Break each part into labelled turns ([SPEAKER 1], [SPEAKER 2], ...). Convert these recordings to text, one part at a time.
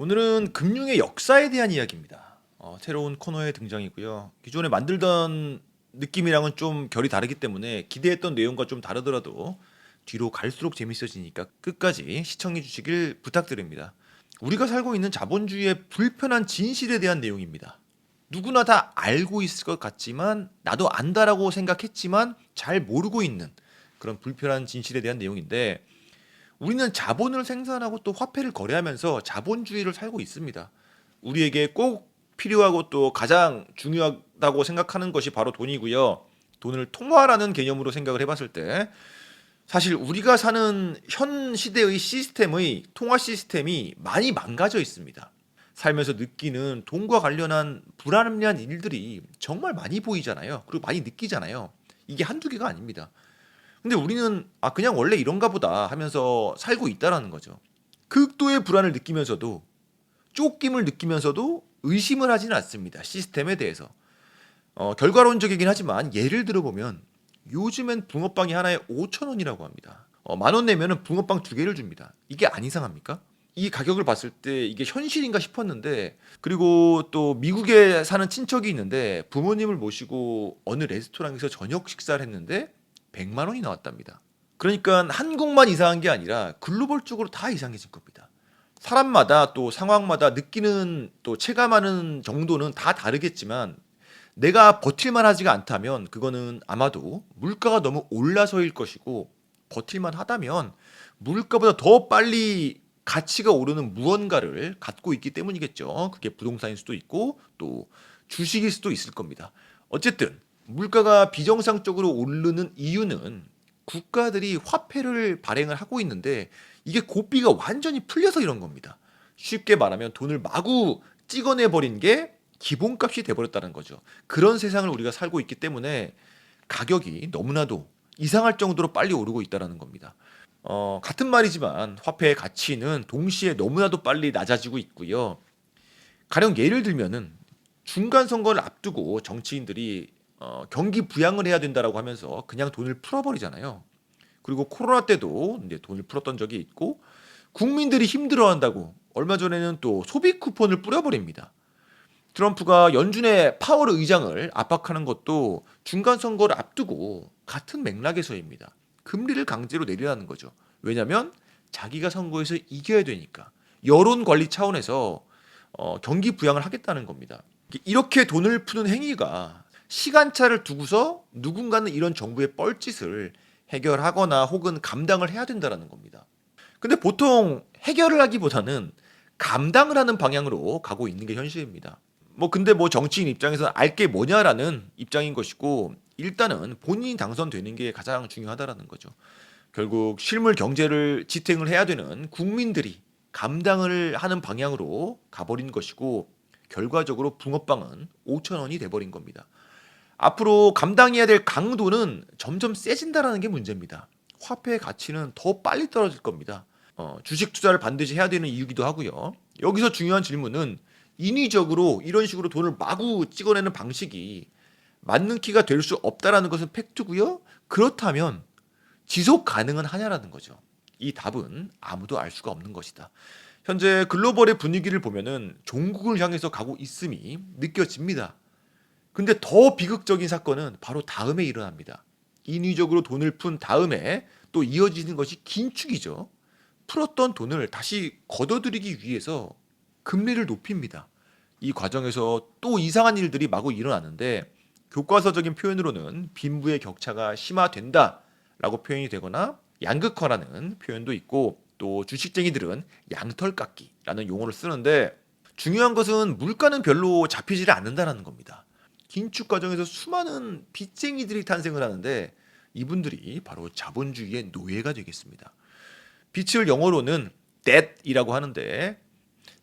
[SPEAKER 1] 오늘은 금융의 역사에 대한 이야기입니다. 어, 새로운 코너의 등장이고요. 기존에 만들던 느낌이랑은 좀 결이 다르기 때문에 기대했던 내용과 좀 다르더라도 뒤로 갈수록 재밌어지니까 끝까지 시청해 주시길 부탁드립니다. 우리가 살고 있는 자본주의의 불편한 진실에 대한 내용입니다. 누구나 다 알고 있을 것 같지만 나도 안다라고 생각했지만 잘 모르고 있는 그런 불편한 진실에 대한 내용인데 우리는 자본을 생산하고 또 화폐를 거래하면서 자본주의를 살고 있습니다. 우리에게 꼭 필요하고 또 가장 중요하다고 생각하는 것이 바로 돈이고요. 돈을 통화라는 개념으로 생각을 해봤을 때 사실 우리가 사는 현 시대의 시스템의 통화 시스템이 많이 망가져 있습니다. 살면서 느끼는 돈과 관련한 불합리한 일들이 정말 많이 보이잖아요. 그리고 많이 느끼잖아요. 이게 한두 개가 아닙니다. 근데 우리는 아 그냥 원래 이런가 보다 하면서 살고 있다라는 거죠. 극도의 불안을 느끼면서도 쫓김을 느끼면서도 의심을 하지는 않습니다. 시스템에 대해서. 어, 결과론적이긴 하지만 예를 들어보면 요즘엔 붕어빵이 하나에 5천 원이라고 합니다. 어, 만원 내면은 붕어빵 두 개를 줍니다. 이게 안 이상합니까? 이 가격을 봤을 때 이게 현실인가 싶었는데 그리고 또 미국에 사는 친척이 있는데 부모님을 모시고 어느 레스토랑에서 저녁 식사를 했는데 100만 원이 나왔답니다. 그러니까 한국만 이상한 게 아니라 글로벌적으로 다 이상해진 겁니다. 사람마다 또 상황마다 느끼는 또 체감하는 정도는 다 다르겠지만 내가 버틸만 하지가 않다면 그거는 아마도 물가가 너무 올라서일 것이고 버틸만 하다면 물가보다 더 빨리 가치가 오르는 무언가를 갖고 있기 때문이겠죠. 그게 부동산일 수도 있고 또 주식일 수도 있을 겁니다. 어쨌든 물가가 비정상적으로 오르는 이유는 국가들이 화폐를 발행을 하고 있는데 이게 고비가 완전히 풀려서 이런 겁니다. 쉽게 말하면 돈을 마구 찍어내 버린 게 기본값이 돼버렸다는 거죠. 그런 세상을 우리가 살고 있기 때문에 가격이 너무나도 이상할 정도로 빨리 오르고 있다는 겁니다. 어, 같은 말이지만 화폐의 가치는 동시에 너무나도 빨리 낮아지고 있고요. 가령 예를 들면은 중간 선거를 앞두고 정치인들이 어, 경기 부양을 해야 된다라고 하면서 그냥 돈을 풀어버리잖아요. 그리고 코로나 때도 이제 돈을 풀었던 적이 있고 국민들이 힘들어한다고 얼마 전에는 또 소비 쿠폰을 뿌려버립니다. 트럼프가 연준의 파월 의장을 압박하는 것도 중간 선거를 앞두고 같은 맥락에서입니다. 금리를 강제로 내리라는 거죠. 왜냐하면 자기가 선거에서 이겨야 되니까 여론 관리 차원에서 어, 경기 부양을 하겠다는 겁니다. 이렇게 돈을 푸는 행위가 시간차를 두고서 누군가는 이런 정부의 뻘짓을 해결하거나 혹은 감당을 해야 된다는 겁니다. 근데 보통 해결을 하기보다는 감당을 하는 방향으로 가고 있는 게 현실입니다. 뭐 근데 뭐 정치인 입장에서는 알게 뭐냐라는 입장인 것이고 일단은 본인이 당선되는 게 가장 중요하다라는 거죠. 결국 실물 경제를 지탱을 해야 되는 국민들이 감당을 하는 방향으로 가버린 것이고 결과적으로 붕어빵은 5천 원이 돼버린 겁니다. 앞으로 감당해야 될 강도는 점점 세진다라는 게 문제입니다. 화폐의 가치는 더 빨리 떨어질 겁니다. 어, 주식 투자를 반드시 해야 되는 이유기도 하고요. 여기서 중요한 질문은 인위적으로 이런 식으로 돈을 마구 찍어내는 방식이 맞는 키가 될 수 없다라는 것은 팩트고요. 그렇다면 지속 가능은 하냐라는 거죠. 이 답은 아무도 알 수가 없는 것이다. 현재 글로벌의 분위기를 보면은 종국을 향해서 가고 있음이 느껴집니다. 근데 더 비극적인 사건은 바로 다음에 일어납니다. 인위적으로 돈을 푼 다음에 또 이어지는 것이 긴축이죠. 풀었던 돈을 다시 걷어들이기 위해서 금리를 높입니다. 이 과정에서 또 이상한 일들이 마구 일어나는데 교과서적인 표현으로는 빈부의 격차가 심화된다라고 표현이 되거나 양극화라는 표현도 있고 또 주식쟁이들은 양털깎기라는 용어를 쓰는데 중요한 것은 물가는 별로 잡히지 않는다는 겁니다. 긴축 과정에서 수많은 빚쟁이들이 탄생을 하는데 이분들이 바로 자본주의의 노예가 되겠습니다. 빚을 영어로는 debt이라고 하는데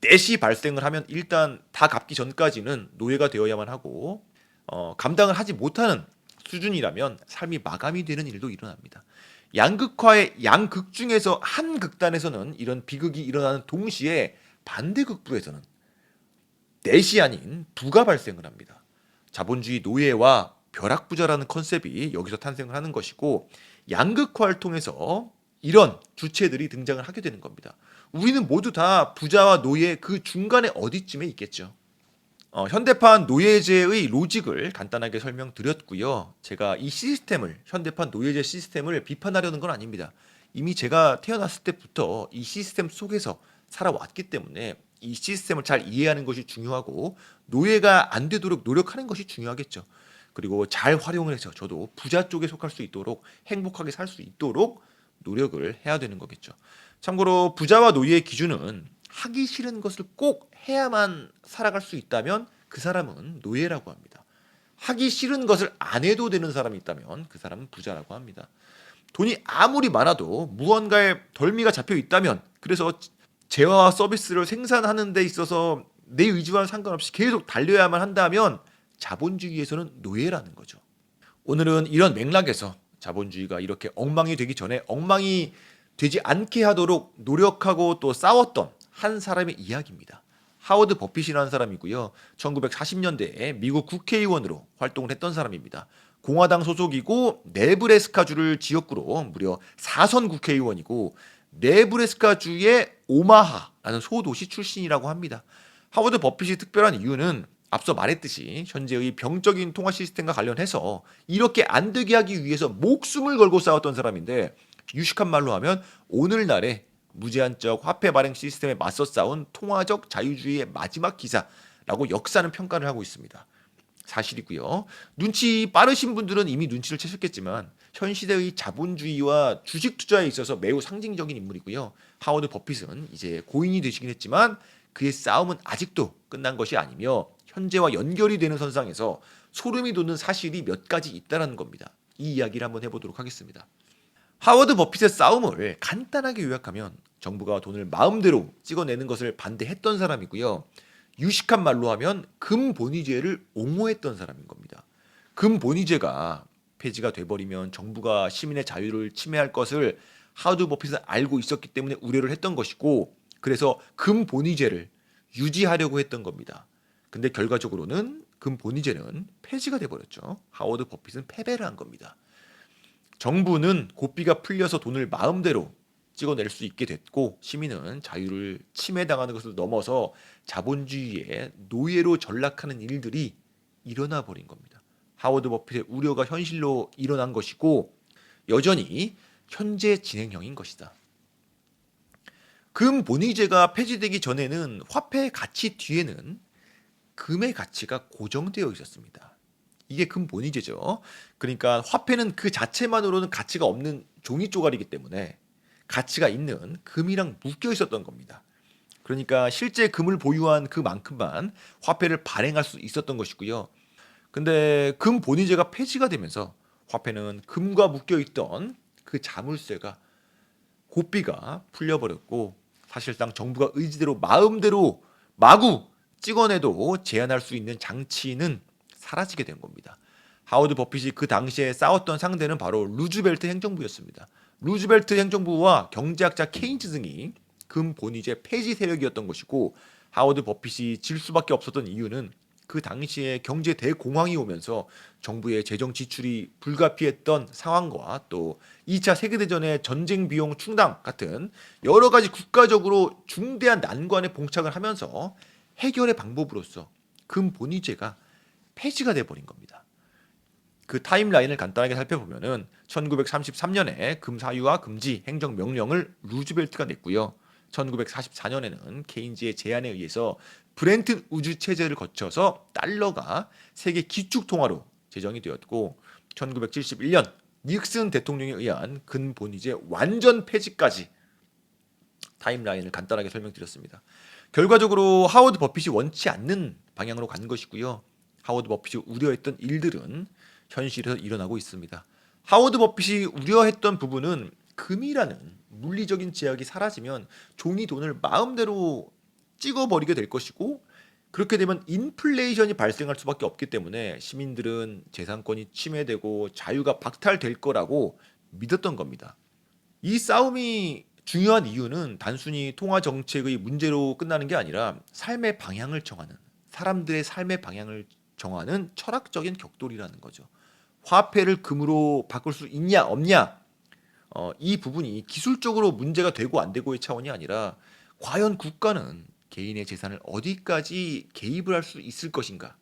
[SPEAKER 1] debt이 발생을 하면 일단 다 갚기 전까지는 노예가 되어야만 하고 어, 감당을 하지 못하는 수준이라면 삶이 마감이 되는 일도 일어납니다. 양극화의 양극 중에서 한 극단에서는 이런 비극이 일어나는 동시에 반대극부에서는 넷이 아닌 부가 발생을 합니다. 자본주의 노예와 벼락부자라는 컨셉이 여기서 탄생을 하는 것이고 양극화를 통해서 이런 주체들이 등장을 하게 되는 겁니다. 우리는 모두 다 부자와 노예 그 중간에 어디쯤에 있겠죠. 어, 현대판 노예제의 로직을 간단하게 설명드렸고요. 제가 이 시스템을 현대판 노예제 시스템을 비판하려는 건 아닙니다. 이미 제가 태어났을 때부터 이 시스템 속에서 살아왔기 때문에 이 시스템을 잘 이해하는 것이 중요하고 노예가 안 되도록 노력하는 것이 중요하겠죠. 그리고 잘 활용을 해서 저도 부자 쪽에 속할 수 있도록 행복하게 살 수 있도록 노력을 해야 되는 거겠죠. 참고로 부자와 노예의 기준은 하기 싫은 것을 꼭 해야만 살아갈 수 있다면 그 사람은 노예라고 합니다. 하기 싫은 것을 안 해도 되는 사람이 있다면 그 사람은 부자라고 합니다. 돈이 아무리 많아도 무언가에 덜미가 잡혀 있다면 그래서 재화와 서비스를 생산하는 데 있어서 내 의지와는 상관없이 계속 달려야만 한다면 자본주의에서는 노예라는 거죠. 오늘은 이런 맥락에서 자본주의가 이렇게 엉망이 되기 전에 엉망이 되지 않게 하도록 노력하고 또 싸웠던 한 사람의 이야기입니다. 하워드 버핏이라는 사람이고요. 1940년대에 미국 국회의원으로 활동을 했던 사람입니다. 공화당 소속이고 네브래스카주를 지역구로 무려 4선 국회의원이고 네브래스카주의 오마하라는 소도시 출신이라고 합니다. 하워드 버핏이 특별한 이유는 앞서 말했듯이 현재의 병적인 통화 시스템과 관련해서 이렇게 안 되게 하기 위해서 목숨을 걸고 싸웠던 사람인데 유식한 말로 하면 오늘날의 무제한적 화폐 발행 시스템에 맞서 싸운 통화적 자유주의의 마지막 기사라고 역사는 평가를 하고 있습니다. 사실이고요. 눈치 빠르신 분들은 이미 눈치를 채셨겠지만 현 시대의 자본주의와 주식 투자에 있어서 매우 상징적인 인물이고요. 하워드 버핏은 이제 고인이 되시긴 했지만 그의 싸움은 아직도 끝난 것이 아니며 현재와 연결이 되는 선상에서 소름이 돋는 사실이 몇 가지 있다라는 겁니다. 이 이야기를 한번 해보도록 하겠습니다. 하워드 버핏의 싸움을 간단하게 요약하면 정부가 돈을 마음대로 찍어내는 것을 반대했던 사람이고요. 유식한 말로 하면 금본위제를 옹호했던 사람인 겁니다. 금본위제가 폐지가 돼버리면 정부가 시민의 자유를 침해할 것을 하워드 버핏은 알고 있었기 때문에 우려를 했던 것이고 그래서 금본위제를 유지하려고 했던 겁니다. 근데 결과적으로는 금본위제는 폐지가 돼버렸죠. 하워드 버핏은 패배를 한 겁니다. 정부는 고삐가 풀려서 돈을 마음대로 찍어낼 수 있게 됐고 시민은 자유를 침해당하는 것을 넘어서 자본주의의 노예로 전락하는 일들이 일어나 버린 겁니다. 하워드 버핏의 우려가 현실로 일어난 것이고 여전히 현재 진행형인 것이다. 금 본위제가 폐지되기 전에는 화폐의 가치 뒤에는 금의 가치가 고정되어 있었습니다. 이게 금 본위제죠. 그러니까 화폐는 그 자체만으로는 가치가 없는 종이 쪼가리기 때문에 가치가 있는 금이랑 묶여 있었던 겁니다. 그러니까 실제 금을 보유한 그만큼만 화폐를 발행할 수 있었던 것이고요. 근데 금 본위제가 폐지가 되면서 화폐는 금과 묶여 있던 그 자물쇠가 고삐가 풀려버렸고 사실상 정부가 의지대로 마음대로 마구 찍어내도 제한할 수 있는 장치는 사라지게 된 겁니다. 하워드 버핏이 그 당시에 싸웠던 상대는 바로 루즈벨트 행정부였습니다. 루즈벨트 행정부와 경제학자 케인즈 등이 금 본위제 폐지 세력이었던 것이고 하워드 버핏이 질 수밖에 없었던 이유는 그 당시에 경제 대공황이 오면서 정부의 재정 지출이 불가피했던 상황과 또 2차 세계대전의 전쟁 비용 충당 같은 여러 가지 국가적으로 중대한 난관에 봉착을 하면서 해결의 방법으로서 금 본위제가 폐지가 돼 버린 겁니다. 그 타임라인을 간단하게 살펴보면은 1933년에 금 사유화 금지 행정 명령을 루즈벨트가 냈고요. 1944년에는 케인즈의 제안에 의해서 브렌튼 우주 체제를 거쳐서 달러가 세계 기축 통화로 제정이 되었고 1971년 닉슨 대통령에 의한 근본위제 완전 폐지까지 타임라인을 간단하게 설명드렸습니다. 결과적으로 하워드 버핏이 원치 않는 방향으로 간 것이고요. 하워드 버핏이 우려했던 일들은 현실에서 일어나고 있습니다. 하워드 버핏이 우려했던 부분은 금이라는 물리적인 제약이 사라지면 종이 돈을 마음대로 찍어버리게 될 것이고 그렇게 되면 인플레이션이 발생할 수밖에 없기 때문에 시민들은 재산권이 침해되고 자유가 박탈될 거라고 믿었던 겁니다. 이 싸움이 중요한 이유는 단순히 통화 정책의 문제로 끝나는 게 아니라 삶의 방향을 정하는 사람들의 삶의 방향을 정하는 철학적인 격돌이라는 거죠. 화폐를 금으로 바꿀 수 있냐 없냐 어, 이 부분이 기술적으로 문제가 되고 안 되고의 차원이 아니라 과연 국가는 개인의 재산을 어디까지 개입을 할 수 있을 것인가?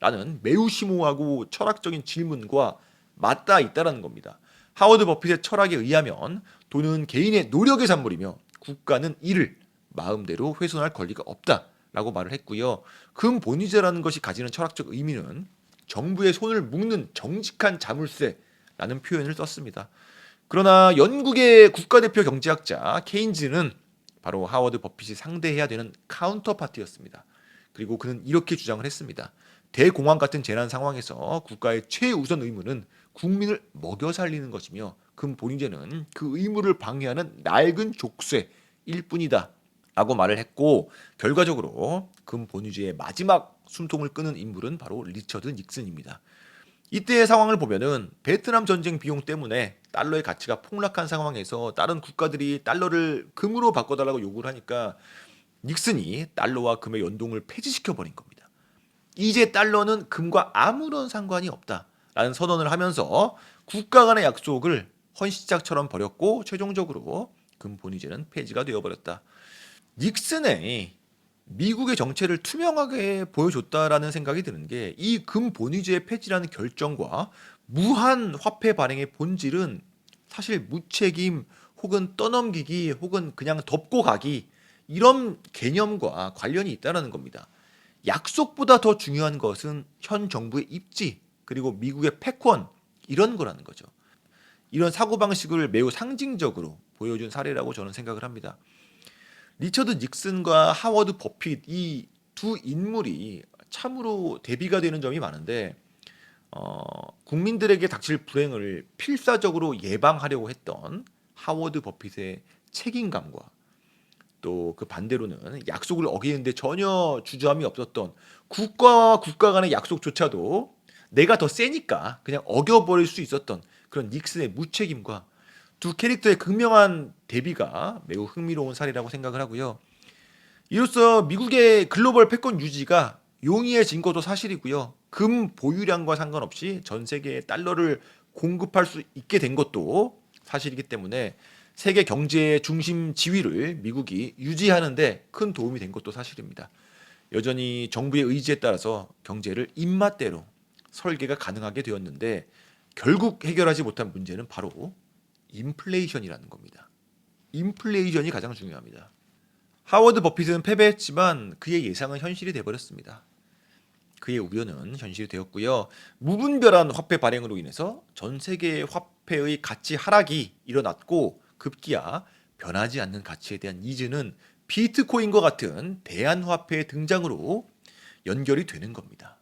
[SPEAKER 1] 라는 매우 심오하고 철학적인 질문과 맞닿아 있다라는 겁니다. 하워드 버핏의 철학에 의하면 돈은 개인의 노력의 산물이며 국가는 이를 마음대로 훼손할 권리가 없다라고 말을 했고요. 금본위제라는 것이 가지는 철학적 의미는 정부의 손을 묶는 정직한 자물쇠라는 표현을 썼습니다. 그러나 영국의 국가대표 경제학자 케인즈는 바로 하워드 버핏이 상대해야 되는 카운터파티였습니다. 그리고 그는 이렇게 주장을 했습니다. 대공황 같은 재난 상황에서 국가의 최우선 의무는 국민을 먹여 살리는 것이며 금본위제는 그 의무를 방해하는 낡은 족쇄일 뿐이다. 라고 말을 했고 결과적으로 금본위제의 마지막 숨통을 끄는 인물은 바로 리처드 닉슨입니다. 이때의 상황을 보면은 베트남 전쟁 비용 때문에 달러의 가치가 폭락한 상황에서 다른 국가들이 달러를 금으로 바꿔달라고 요구를 하니까 닉슨이 달러와 금의 연동을 폐지시켜 버린 겁니다. 이제 달러는 금과 아무런 상관이 없다라는 선언을 하면서 국가 간의 약속을 헌시짝처럼 버렸고 최종적으로 금 본위제는 폐지가 되어버렸다. 닉슨의 미국의 정체를 투명하게 보여줬다라는 생각이 드는 게 이 금 본위제의 폐지라는 결정과 무한 화폐 발행의 본질은 사실 무책임 혹은 떠넘기기 혹은 그냥 덮고 가기 이런 개념과 관련이 있다라는 겁니다. 약속보다 더 중요한 것은 현 정부의 입지 그리고 미국의 패권 이런 거라는 거죠. 이런 사고 방식을 매우 상징적으로 보여준 사례라고 저는 생각을 합니다. 리처드 닉슨과 하워드 버핏 이 두 인물이 참으로 대비가 되는 점이 많은데 어, 국민들에게 닥칠 불행을 필사적으로 예방하려고 했던 하워드 버핏의 책임감과 또 그 반대로는 약속을 어기는데 전혀 주저함이 없었던 국가와 국가 간의 약속조차도 내가 더 세니까 그냥 어겨버릴 수 있었던 그런 닉슨의 무책임과 두 캐릭터의 극명한 대비가 매우 흥미로운 사례라고 생각을 하고요. 이로써 미국의 글로벌 패권 유지가 용이해진 것도 사실이고요. 금 보유량과 상관없이 전 세계에 달러를 공급할 수 있게 된 것도 사실이기 때문에 세계 경제의 중심 지위를 미국이 유지하는데 큰 도움이 된 것도 사실입니다. 여전히 정부의 의지에 따라서 경제를 입맛대로 설계가 가능하게 되었는데 결국 해결하지 못한 문제는 바로 인플레이션이라는 겁니다. 인플레이션이 가장 중요합니다. 하워드 버핏은 패배했지만 그의 예상은 현실이 되어버렸습니다. 그의 우려는 현실이 되었고요. 무분별한 화폐 발행으로 인해서 전 세계의 화폐의 가치 하락이 일어났고 급기야 변하지 않는 가치에 대한 니즈는 비트코인과 같은 대안화폐의 등장으로 연결이 되는 겁니다.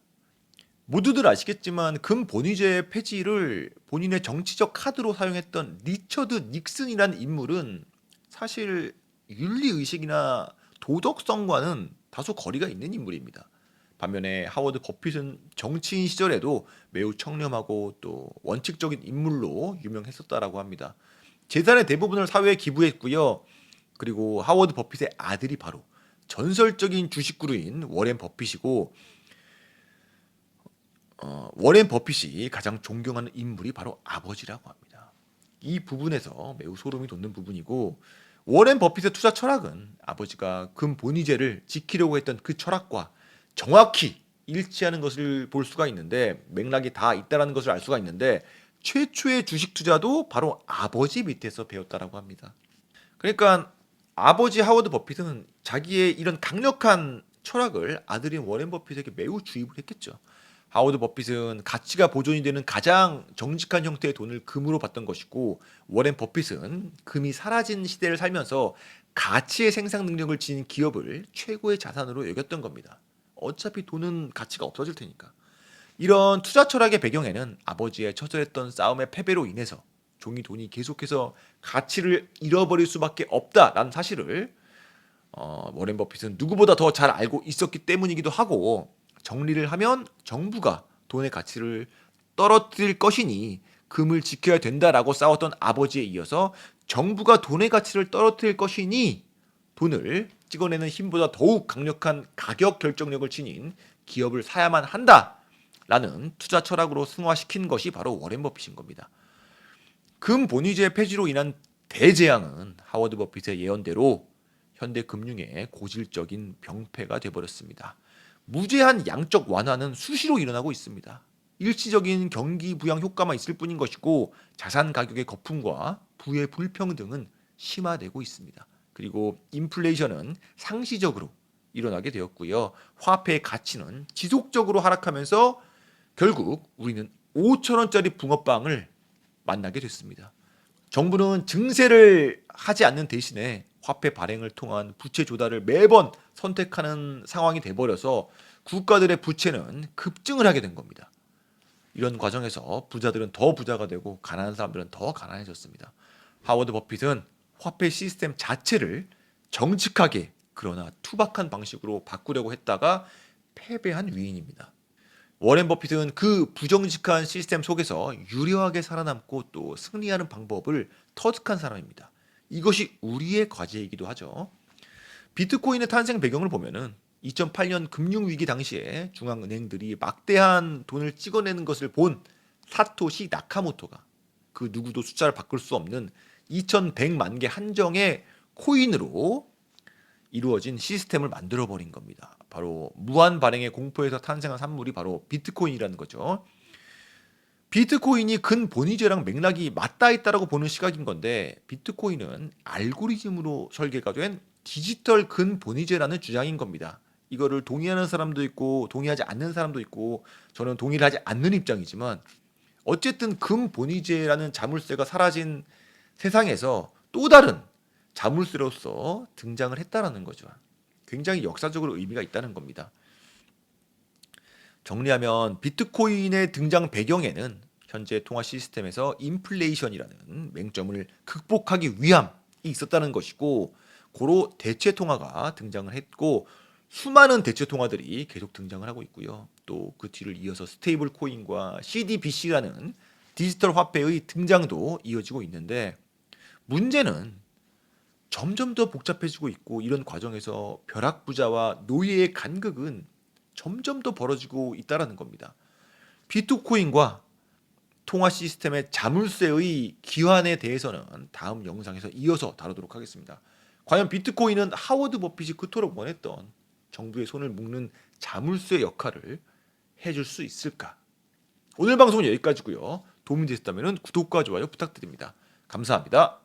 [SPEAKER 1] 모두들 아시겠지만 금 본위제 폐지를 본인의 정치적 카드로 사용했던 리처드 닉슨이라는 인물은 사실 윤리 의식이나 도덕성과는 다소 거리가 있는 인물입니다. 반면에 하워드 버핏은 정치인 시절에도 매우 청렴하고 또 원칙적인 인물로 유명했었다라고 합니다. 재산의 대부분을 사회에 기부했고요. 그리고 하워드 버핏의 아들이 바로 전설적인 주식구루인 워렌 버핏이고 어, 워렌 버핏이 가장 존경하는 인물이 바로 아버지라고 합니다. 이 부분에서 매우 소름이 돋는 부분이고 워렌 버핏의 투자 철학은 아버지가 금 본위제를 지키려고 했던 그 철학과 정확히 일치하는 것을 볼 수가 있는데 맥락이 다 있다라는 것을 알 수가 있는데 최초의 주식 투자도 바로 아버지 밑에서 배웠다라고 합니다. 그러니까 아버지 하워드 버핏은 자기의 이런 강력한 철학을 아들인 워렌 버핏에게 매우 주입을 했겠죠. 하워드 버핏은 가치가 보존이 되는 가장 정직한 형태의 돈을 금으로 받던 것이고 워렌 버핏은 금이 사라진 시대를 살면서 가치의 생산 능력을 지닌 기업을 최고의 자산으로 여겼던 겁니다. 어차피 돈은 가치가 없어질 테니까. 이런 투자 철학의 배경에는 아버지의 처절했던 싸움의 패배로 인해서 종이 돈이 계속해서 가치를 잃어버릴 수밖에 없다라는 사실을 어, 워렌 버핏은 누구보다 더 잘 알고 있었기 때문이기도 하고 정리를 하면 정부가 돈의 가치를 떨어뜨릴 것이니 금을 지켜야 된다라고 싸웠던 아버지에 이어서 정부가 돈의 가치를 떨어뜨릴 것이니 돈을 찍어내는 힘보다 더욱 강력한 가격 결정력을 지닌 기업을 사야만 한다라는 투자 철학으로 승화시킨 것이 바로 워렌 버핏인 겁니다. 금 본위제 폐지로 인한 대재앙은 하워드 버핏의 예언대로 현대 금융의 고질적인 병폐가 돼버렸습니다. 무제한 양적 완화는 수시로 일어나고 있습니다. 일시적인 경기 부양 효과만 있을 뿐인 것이고 자산 가격의 거품과 부의 불평등은 심화되고 있습니다. 그리고 인플레이션은 상시적으로 일어나게 되었고요. 화폐의 가치는 지속적으로 하락하면서 결국 우리는 5천 원짜리 붕어빵을 만나게 됐습니다. 정부는 증세를 하지 않는 대신에 화폐 발행을 통한 부채 조달을 매번 선택하는 상황이 돼버려서 국가들의 부채는 급증을 하게 된 겁니다. 이런 과정에서 부자들은 더 부자가 되고 가난한 사람들은 더 가난해졌습니다. 하워드 버핏은 화폐 시스템 자체를 정직하게 그러나 투박한 방식으로 바꾸려고 했다가 패배한 위인입니다. 워렌 버핏은 그 부정직한 시스템 속에서 유려하게 살아남고 또 승리하는 방법을 터득한 사람입니다. 이것이 우리의 과제이기도 하죠. 비트코인의 탄생 배경을 보면은 2008년 금융 위기 당시에 중앙은행들이 막대한 돈을 찍어내는 것을 본 사토시 나카모토가 그 누구도 숫자를 바꿀 수 없는 2100만 개 한정의 코인으로 이루어진 시스템을 만들어 버린 겁니다. 바로 무한 발행의 공포에서 탄생한 산물이 바로 비트코인이라는 거죠. 비트코인이 근 본위제랑 맥락이 맞닿아 있다라고 보는 시각인 건데 비트코인은 알고리즘으로 설계가 된 디지털 근 본위제라는 주장인 겁니다. 이거를 동의하는 사람도 있고 동의하지 않는 사람도 있고 저는 동의를 하지 않는 입장이지만 어쨌든 금 본위제라는 자물쇠가 사라진 세상에서 또 다른 자물쇠로서 등장을 했다라는 거죠. 굉장히 역사적으로 의미가 있다는 겁니다. 정리하면 비트코인의 등장 배경에는 현재 통화 시스템에서 인플레이션이라는 맹점을 극복하기 위함이 있었다는 것이고 고로 대체 통화가 등장을 했고 수많은 대체 통화들이 계속 등장을 하고 있고요. 또 그 뒤를 이어서 스테이블 코인과 CDBC라는 디지털 화폐의 등장도 이어지고 있는데 문제는 점점 더 복잡해지고 있고 이런 과정에서 벼락 부자와 노예의 간극은 점점 더 벌어지고 있다라는 겁니다. 비트코인과 통화 시스템의 자물쇠의 기환에 대해서는 다음 영상에서 이어서 다루도록 하겠습니다. 과연 비트코인은 하워드 버핏이 그토록 원했던 정부의 손을 묶는 자물쇠 역할을 해줄 수 있을까? 오늘 방송은 여기까지고요. 도움이 되셨다면 구독과 좋아요 부탁드립니다. 감사합니다.